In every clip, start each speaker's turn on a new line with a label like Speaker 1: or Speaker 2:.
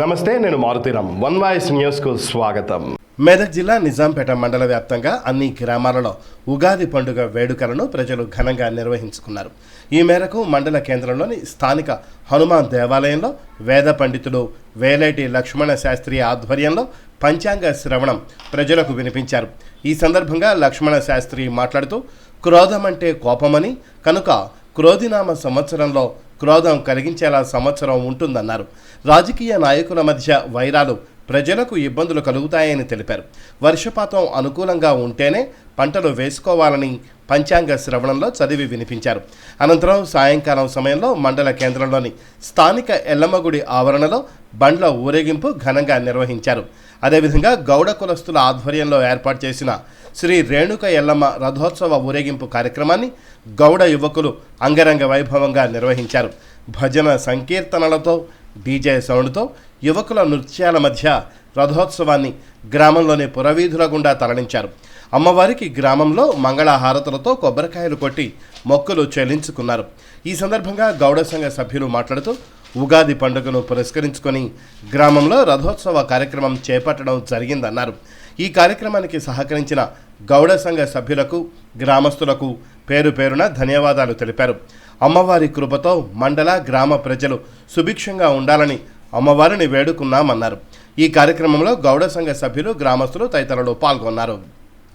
Speaker 1: నమస్తే నేను Maruthi Ram one voice న్యూస్కు స్వాగతం. మెదక్ జిల్లా నిజాంపేట మండల వ్యాప్తంగా అన్ని గ్రామాలలో ఉగాది పండుగ వేడుకలను ప్రజలు ఘనంగా నిర్వహించుకున్నారు. ఈ మేరకు మండల కేంద్రంలోని స్థానిక హనుమాన్ దేవాలయంలో వేద పండితుడు వేలేటి లక్ష్మణ శాస్త్రి ఆధ్వర్యంలో పంచాంగ శ్రవణం ప్రజలకు వినిపించారు. ఈ సందర్భంగా లక్ష్మణ శాస్త్రి మాట్లాడుతూ క్రోధం అంటే కోపమని కనుక క్రోధినామ సంవత్సరంలో క్రోధం కలిగించేలా సంవత్సరం ఉంటుందన్నారు. రాజకీయ నాయకుల మధ్య వైరాలు ప్రజలకు ఇబ్బందులు కలుగుతాయని తెలిపారు. వర్షపాతం అనుకూలంగా ఉంటేనే పంటలు వేసుకోవాలని పంచాంగ శ్రవణంలో చదివి వినిపించారు. అనంతరం సాయంకాలం సమయంలో మండల కేంద్రంలోని స్థానిక ఎల్లమ్మగుడి ఆవరణలో బండ్ల ఊరేగింపు ఘనంగా నిర్వహించారు. అదేవిధంగా గౌడ కులస్తుల ఆధ్వర్యంలో ఏర్పాటు చేసిన శ్రీ రేణుక ఎల్లమ్మ రథోత్సవ ఊరేగింపు కార్యక్రమాన్ని గౌడ యువకులు అంగరంగ వైభవంగా నిర్వహించారు. భజన సంకీర్తనలతో డీజే సౌండ్తో యువకుల నృత్యాల మధ్య రథోత్సవాన్ని గ్రామంలోని పురవీధుల గుండా తరలించారు. అమ్మవారికి గ్రామంలో మంగళహారతులతో కొబ్బరికాయలు కొట్టి మొక్కలు చెల్లించుకున్నారు. ఈ సందర్భంగా గౌడ సంఘ సభ్యులు మాట్లాడుతూ ఉగాది పండుగను పురస్కరించుకొని గ్రామంలో రథోత్సవ కార్యక్రమం చేపట్టడం జరిగిందన్నారు. ఈ కార్యక్రమానికి సహకరించిన గౌడ సంఘ సభ్యులకు గ్రామస్తులకు పేరు పేరున ధన్యవాదాలు తెలిపారు. అమ్మవారి కృపతో మండల గ్రామ ప్రజలు సుభిక్షంగా ఉండాలని అమ్మవారిని వేడుకున్నామన్నారు. ఈ కార్యక్రమంలో గౌడ సంఘ సభ్యులు గ్రామస్తులు తదితరులు పాల్గొన్నారు.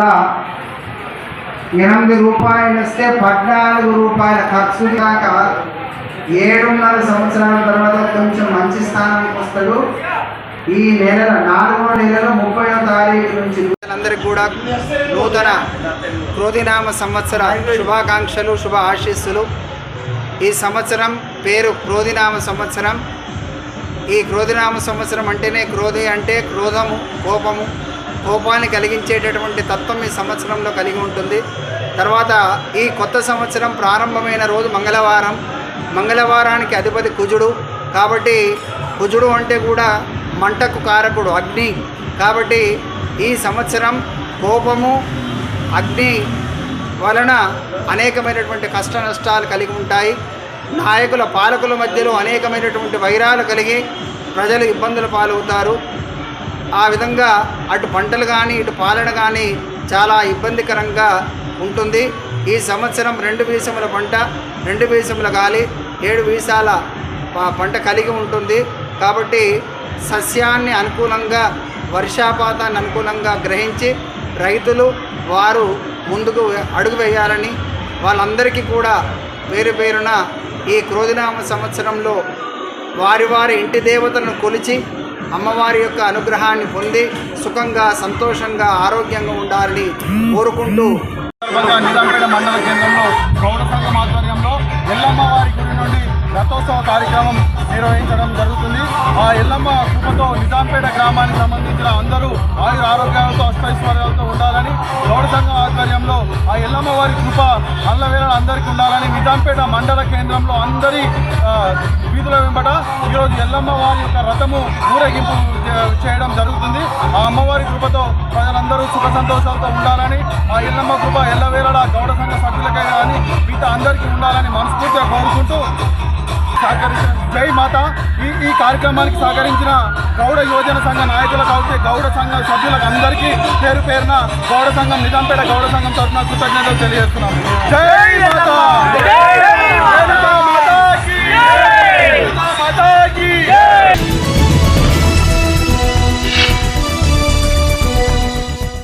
Speaker 2: కూడా ఎనిమిది రూపాయలు ఇస్తే పద్నాలుగు రూపాయల ఖర్చు కాక ఏడున్నర సంవత్సరాల తర్వాత కొంచెం మంచి స్థానానికి వస్తాడు. ఈ నెల నాలుగో నెలలో ముప్పై తారీఖు నుంచి అందరికి కూడా నూతన క్రోధినామ సంవత్సర శుభాకాంక్షలు శుభ ఆశీస్సులు. ఈ సంవత్సరం పేరు క్రోధినామ సంవత్సరం. ఈ క్రోధినామ సంవత్సరం అంటేనే క్రోధి అంటే క్రోధము కోపము. కోపాన్ని కలిగించేటటువంటి తత్వం ఈ సంవత్సరంలో కలిగి ఉంటుంది. తర్వాత ఈ కొత్త సంవత్సరం ప్రారంభమైన రోజు మంగళవారం. మంగళవారానికి అధిపతి కుజుడు. కాబట్టి కుజుడు అంటే కూడా మంటకు కారకుడు అగ్ని. కాబట్టి ఈ సంవత్సరం కోపము అగ్ని వలన అనేకమైనటువంటి కష్ట నష్టాలు కలిగి ఉంటాయి. నాయకుల పాలకుల మధ్యలో అనేకమైనటువంటి వైరాలు కలిగి ప్రజలు ఇబ్బందులు పాలవుతారు. ఆ విధంగా అటు పంటలు కానీ ఇటు పాలన కానీ చాలా ఇబ్బందికరంగా ఉంటుంది. ఈ సంవత్సరం రెండు వీసముల పంట రెండు వీసముల గాలి ఏడు వీసాల పంట కలిగి ఉంటుంది. కాబట్టి సస్యాన్ని అనుకూలంగా వర్షాపాతాన్ని అనుకూలంగా గ్రహించి రైతులు వారు ముందుకు అడుగు వేయాలని వాళ్ళందరికీ కూడా పేరు పేరున ఈ క్రోధినామ సంవత్సరంలో వారి వారి ఇంటి దేవతలను కొలిచి అమ్మవారి యొక్క అనుగ్రహాన్ని పొంది సుఖంగా సంతోషంగా ఆరోగ్యంగా ఉండాలని కోరుకుంటూ
Speaker 3: నిజాంపేట మండల కేంద్రంలో గౌడ సంఘం ఆధ్వర్యంలో ఎల్లమ్మ వారి గుడి నుండి రథోత్సవ కార్యక్రమం నిర్వహించడం జరుగుతుంది. ఆ ఎల్లమ్మ కృపతో నిజాంపేట గ్రామానికి సంబంధించిన అందరూ ఆయుర ఆరోగ్యాలతో అష్టైశ్వర్యాలతో ఉండాలని గౌడ సంఘం ఆధ్వర్యంలో ఆ ఎల్లమ్మ వారి కృప అల్లవేళ అందరికీ ఉండాలని నిజాంపేట మండల కేంద్రంలో అందరి వీధుల వెంబట ఈరోజు ఎల్లమ్మ వారి యొక్క రథము ఊరేగింపు చేయడం జరుగుతుంది. ఆ అమ్మవారి కృపతో ప్రజలందరూ సుఖ సంతోషాలతో ఉండాలని ఆ ఎల్లమ్మ కృప ఎల్లవేళలా గౌడ సంఘ సభ్యులకే కానీ మిగతా అందరికీ ఉండాలని మనస్ఫూర్తిగా కోరుకుంటూ సహకరించిన జై మాత. ఈ ఈ కార్యక్రమానికి సహకరించిన గౌడ యువజన సంఘ నాయకులకు అయితే గౌడ సంఘ సభ్యులకు అందరికీ పేరు పేరున గౌడ సంఘం నిజాంపేట గౌడ సంఘం తరఫున కృతజ్ఞతలు తెలియజేస్తున్నాం జై మాత!